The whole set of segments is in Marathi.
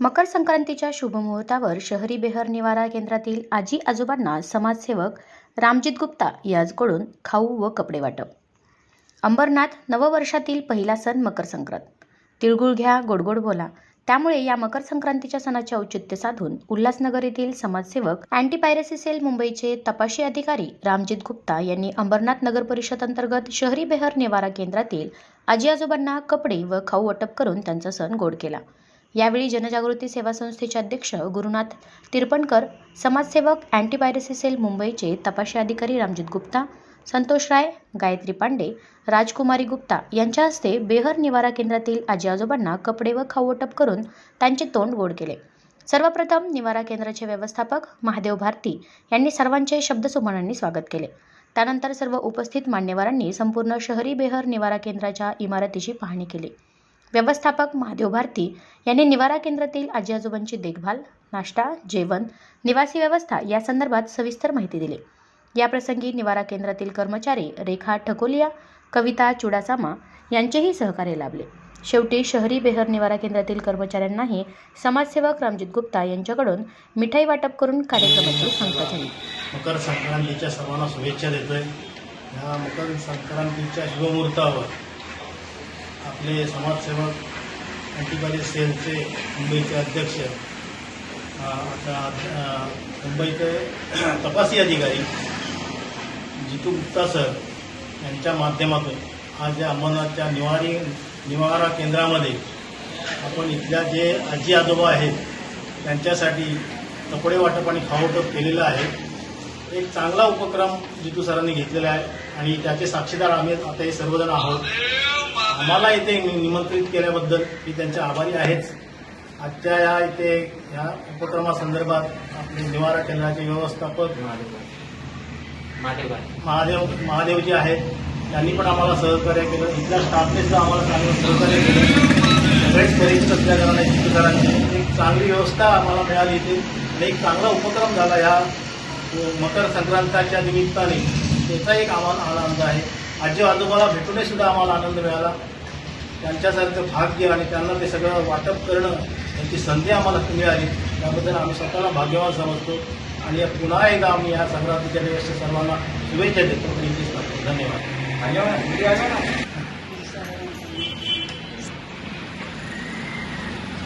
मकर संक्रांतीच्या शुभमुहूर्तावर शहरी बेहर निवारा केंद्रातील आजी आजोबांना समाजसेवक रामजित गुप्ता याजकडून खाऊ व कपडे वाटप. अंबरनाथ नववर्षातील पहिला सण मकर संक्रांत तिळगुळ घ्या गोडगोड बोला. त्यामुळे या मकर संक्रांतीच्या सणाचे औचित्य साधून उल्हासनगर येथील समाजसेवक अँटी पायरसी सेल मुंबईचे तपाशी अधिकारी रामजित गुप्ता यांनी अंबरनाथ नगर परिषद अंतर्गत शहरी बेहर निवारा केंद्रातील आजी आजोबांना कपडे व खाऊ वाटप करून त्यांचा सण गोड केला. यावेळी जनजागृती सेवा संस्थेचे अध्यक्ष गुरुनाथ तिरपणकर समाजसेवक अँटी पायरसी सेल मुंबईचे तपाशी अधिकारी रामजित गुप्ता संतोष राय गायत्री पांडे राजकुमारी गुप्ता यांच्या हस्ते बेहर निवारा केंद्रातील आजी आजोबांना कपडे व खाऊवटप करून त्यांचे तोंड गोड केले. सर्वप्रथम निवारा केंद्राचे व्यवस्थापक महादेव भारती यांनी सर्वांचे शब्दसुमनांनी स्वागत केले. त्यानंतर सर्व उपस्थित मान्यवरांनी संपूर्ण शहरी बेहर निवारा केंद्राच्या इमारतीची पाहणी केली. व्यवस्थापक महादेव भारती यांनी निवारा केंद्रातील आजी आजोबांची देखभाल नाश्ता जेवण निवासी व्यवस्था या संदर्भात सविस्तर माहिती दिली. याप्रसंगी निवारा केंद्रातील कर्मचारी रेखा ठकोलिया कविता चुडासामा यांचेही सहकार्य लाभले. शेवटी शहरी बेहर निवारा केंद्रातील कर्मचाऱ्यांनाही समाजसेवक रामजित गुप्ता यांच्याकडून मिठाई वाटप करून कार्यक्रमाची सांगता झाली. मकर संक्रांतीच्या सर्वांना शुभेच्छा देतोय. या मकर संक्रांतीच्या शुभमुहूर्तावर आपले समाजसेवक अँटीबाडी सेलचे मुंबईचे अध्यक्ष आता मुंबईचे तपासी अधिकारी जितू गुप्ता सर यांच्या माध्यमातून आज या अंबरनाथच्या निवारी निवारा केंद्रामध्ये आपण इथल्या जे आजी आजोबा आहेत त्यांच्यासाठी कपडे वाटप आणि खावटप केलेलं आहे. एक चांगला उपक्रम जितू सरांनी घेतलेला आहे आणि त्याचे साक्षीदार आम्ही आता हे सर्वजण आहोत. आम्हाला इथे निमंत्रित केल्याबद्दल मी त्यांचे आभारी आहेच. आजच्या या इथे या उपक्रमासंदर्भात आपले निवारा केंद्राचे व्यवस्थापक महादेव. महादेवजी आहेत. त्यांनी पण आम्हाला सहकार्य केलं. इथल्या स्टाफने सुद्धा आम्हाला चांगलं सहकार्य केलं. सगळेच कारणाने जितू सरांची एक चांगली व्यवस्था आम्हाला मिळाली इथे. आणि एक चांगला उपक्रम झाला ह्या मकर संक्रांताच्या निमित्ताने. त्याचा एक आम्हाला आनंद आहे. आजी आजोबाला भेटूनही सुद्धा आम्हाला आनंद मिळाला. त्यांच्यासारखं भाग्य आणि त्यांना ते सगळं वाटप करणं याची संधी आम्हाला मिळाली. त्याबद्दल आम्ही स्वतःला भाग्यवान समजतो. आणि पुन्हा एकदा आम्ही या संक्रांतीच्या दिवशी सर्वांना शुभेच्छा देतो. धन्यवाद. धन्यवाद.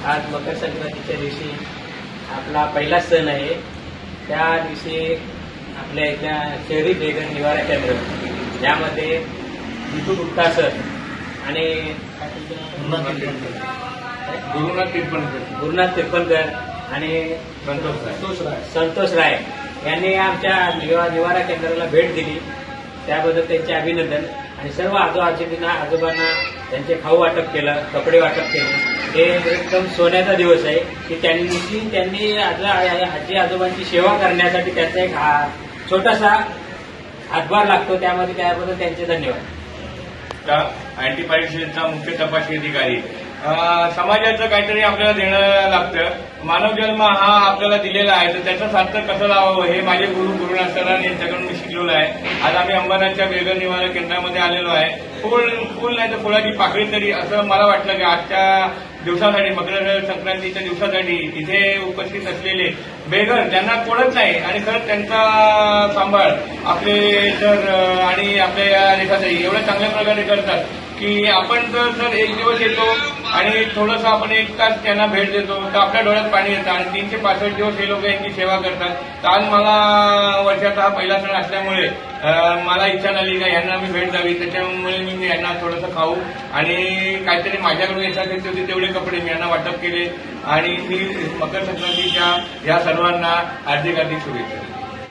आज मकर संक्रांतीच्या दिवशी आपला पहिला सण आहे. त्या दिवशी आपल्या इथल्या शहरी बेघर निवारा केंद्र यामध्ये विठू गुप्ता सर आणि. गुरुनाथ तिरपणकर गुरुनाथ तिरपणकर आणि संतोष राय. संतोष राय यांनी आमच्या निवा निवारा केंद्राला भेट दिली. त्याबद्दल त्यांचे अभिनंदन. आणि सर्व आजो आजींना आजोबांना त्यांचे खाऊ वाटप केलं कपडे वाटप केले. हे एकदम सोन्याचा दिवस आहे की त्यांनी त्यांनी आज आजी आजोबांची सेवा करण्यासाठी त्यांचा एक हा छोटासा हातभार लागतो त्यामध्ये त्याबद्दल त्यांचे धन्यवाद. चा मुख्य तपासणी अधिकारी. समाजाचं काहीतरी आपल्याला देणं लागतं. मानव जन्म हा आपल्याला दिलेला आहे. तर त्याचं सार्थक कसं लावावं हे माझे गुरु गुरु सरांनी यांच्याकडून मी शिकलेलो आहे. आज आम्ही अंबरनाथच्या बेगर निवारा केंद्रामध्ये आलेलो आहे. फुल फुल नाही तर फुलाची पाकळी तरी असं मला वाटलं की आजच्या दिवसासाठी मकर संक्रांतीच्या दिवसासाठी इथे उपस्थित असलेले बेघर त्यांना कोणत नाही आणि खरंच त्यांचा सांभाळ आपले सर आणि आपल्या या रेखाताई एवढ्या चांगल्या प्रकारे करतात की आपण जर सर एक दिवस येतो आणि थोडंसं आपण एक तास त्यांना भेट देतो. तर आपल्या डोळ्यात पाणी येतं आणि तीनशे पासष्ट दिवस हे लोक यांची सेवा करतात. तर आज मला वर्षाचा हा पहिला सण असल्यामुळे मला इच्छा झाली का यांना मी भेट द्यावी. त्याच्यामुळे मी यांना थोडंसं खाऊ आणि काहीतरी माझ्याकडून यथाशक्ती होते तेवढे कपडे मी यांना वाटप केले. आणि मी मकर संक्रांतीच्या या सर्वांना हार्दिक हार्दिक शुभेच्छा